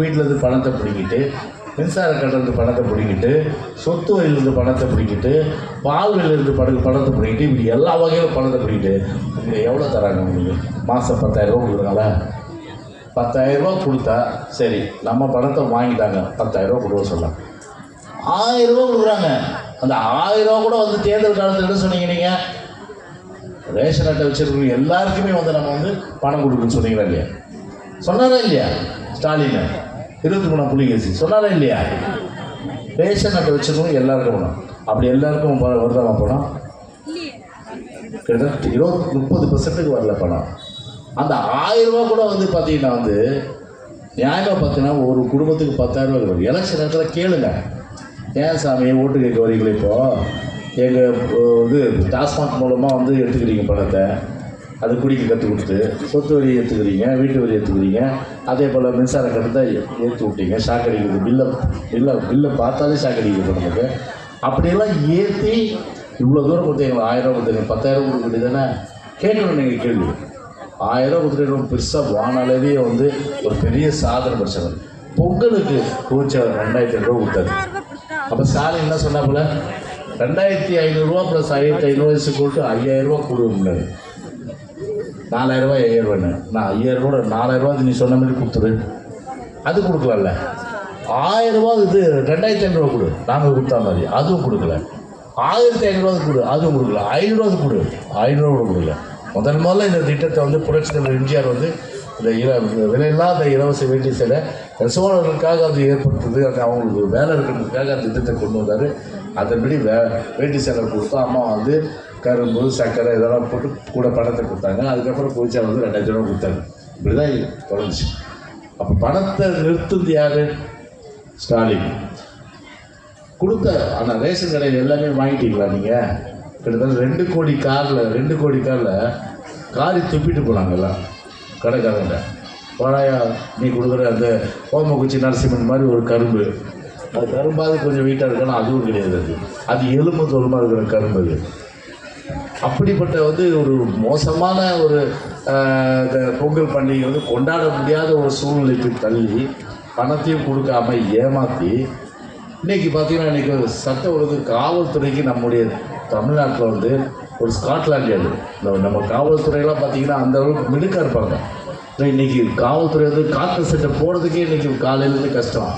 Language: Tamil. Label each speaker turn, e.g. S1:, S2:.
S1: வீட்டில் இருந்து பணத்தை பிடிக்கிட்டு மின்சார கட்டணத்து பணத்தை பிடிக்கிட்டு சொத்து வரியிலிருந்து பணத்தை பிடிக்கிட்டு பால்விலிருந்து பண பணத்தை பிடிக்கிட்டு இப்படி எல்லா வகையிலும் பணத்தை பிடிக்கிட்டு உங்களுக்கு எவ்வளோ தராங்க உங்களுக்கு? மாதம் பத்தாயிரரூபா கொடுக்குறாங்களா? பத்தாயிரரூபா கொடுத்தா சரி நம்ம பணத்தை வாங்கிட்டாங்க பத்தாயிரரூபா கொடுக்க சொல்லலாம். ஆயிரரூபா கொடுக்குறாங்க. அந்த ஆயிரம் கூட வந்து தேர்தல் காலத்தில் என்ன சொன்னீங்க நீங்கள் ரேஷன் அட்டை வச்சிருக்கவங்க எல்லாருக்குமே வந்து நம்ம வந்து பணம் கொடுக்குன்னு சொன்னீங்களா இல்லையா? சொன்னாரா இல்லையா? ஸ்டாலின். இருபத்தி மூணாம் புலிகேசி சொன்னாரா இல்லையா? ரேஷன் அட்டை வச்சிருக்கவங்க எல்லாருக்கும் பணம் அப்படி எல்லாருக்கும் வருதாமா பணம்? கிட்டத்தட்ட இருபது முப்பது பர்சன்ட்டுக்கு வரல பணம். அந்த ஆயிரம் ரூபா கூட வந்து பார்த்தீங்கன்னா வந்து நியாயமாக பார்த்தீங்கன்னா ஒரு குடும்பத்துக்கு பத்தாயிரம் ரூபாய் வரும். எலெக்ஷன் நேரத்தில் கேளுங்க. ஏன் சாமி ஓட்டு கேட்க வரீங்களே இப்போ? எங்கள் இது டாஸ்மாக் மூலமாக வந்து எடுத்துக்கிறீங்க பணத்தை. அது குடிக்க கற்றுக் கொடுத்து சொத்து வரி ஏற்றுக்கிறீங்க வீட்டு வரி ஏற்றுக்கிறீங்க அதே போல் மின்சார கட்டத்தை ஏற்றி விட்டீங்க ஷாக் அடிக்கிறது பில்லை பில்லை பில்லை பார்த்தாலே சாக்கடிக்கிறது நமக்கு அப்படியெல்லாம் ஏற்றி இவ்வளோ தூரம் கொடுத்தீங்களா ஆயிரம் ரூபா கொடுத்தீங்க. பத்தாயிரம் கொடுக்க வேண்டியதானே கேட்கணும் நீங்கள் கேள்வி. ஆயிரம் ரூபா கொடுத்துட்டு பெருசாக வானாலவே வந்து ஒரு பெரிய சாதனை பிரச்சனை பொங்கலுக்கு பூச்ச ரெண்டாயிரத்தி ஐநூறுரூவா கொடுத்தாரு. அப்போ ஸ்டாலின் என்ன சொன்னாப்புல? ரெண்டாயிரத்தி ஐநூறுரூவா ப்ளஸ் ஆயிரத்தி ஐநூறு கொடுத்து ஐயாயிரம் ரூபா கொடுன்னாரு நாலாயிரம் ரூபாய் ஐயாயிரம் நான் ஐயாயிரம் ரூபா நாலாயிரம் நீ சொன்ன மாதிரி கொடுத்துரு அது கொடுக்கலல்ல ஆயிரரூபா இது ரெண்டாயிரத்தி ஐநூறுவா கொடு. நாங்கள் கொடுத்தா மாதிரி. அதுவும் கொடுக்கல. ஆயிரத்தி ஐநூறுவா கொடு. அதுவும் கொடுக்கல. ஐநூறுவா கொடு. ஐநூறுவா கூட கொடுக்கல. முதல் முதல்ல இந்த திட்டத்தை வந்து புரட்சி தலைவர் எம்ஜிஆர் வந்து இந்த இல விலையில்லாத இலவச வேட்டி சேலை நெசவாளர்களுக்காக அது ஏற்படுத்துது. அந்த அவங்களுக்கு வேலை இருக்கிறதுக்காக அந்த திட்டத்தை கொண்டு வந்தார். அதன்படி வே வேட்டி சேலை கொடுத்தா அம்மா வந்து கரும்பு சர்க்கரை இதெல்லாம் போட்டு கூட பணத்தை கொடுத்தாங்க. அதுக்கப்புறம் பூஜா வந்து ரெண்டாயிரத்தி ரூபா கொடுத்தாங்க. இப்படி தான் தொடர்ந்துச்சு. அப்போ பணத்தை நிறுத்துது யாரு? ஸ்டாலின். கொடுத்த ஆனால் ரேஷன் கடையில் எல்லாமே வாங்கிட்டீங்களா நீங்கள் கிட்டத்தட்ட ரெண்டு கோடி காரில் ரெண்டு கோடி காரில் காரி துப்பிட்டு போனாங்க எல்லாம் கடைக்காரங்க. போனாயா நீ கொடுக்குற அந்த ஓமக்குச்சி நரசிம்மன் மாதிரி ஒரு கரும்பு. அது கரும்பாவது கொஞ்சம் வீட்டாக இருக்கணும் அதுவும் கிடையாது அது. அது எலும்பு தோலுமா இருக்கிற கரும்பு அது. அப்படிப்பட்ட வந்து ஒரு மோசமான ஒரு பொங்கல் பண்டிகை வந்து கொண்டாட முடியாத ஒரு சூழ்நிலைக்கு தள்ளி பணத்தையும் கொடுக்காம ஏமாற்றி இன்னைக்கு பார்த்தீங்கன்னா இன்றைக்கி சட்ட ஒழுங்கு காவல்துறைக்கு நம்முடைய தமிழ்நாட்டில் வந்து ஒரு ஸ்காட்லாண்ட் யார்டு இந்த நம்ம காவல்துறையெல்லாம் பார்த்தீங்கன்னா அந்த அளவுக்கு மிடுக்காக இருப்பாங்க. இன்றைக்கி இன்னைக்கு காவல்துறை வந்து காற்று சட்டை போடுறதுக்கே இன்றைக்கி காலையிலேருந்து கஷ்டம்.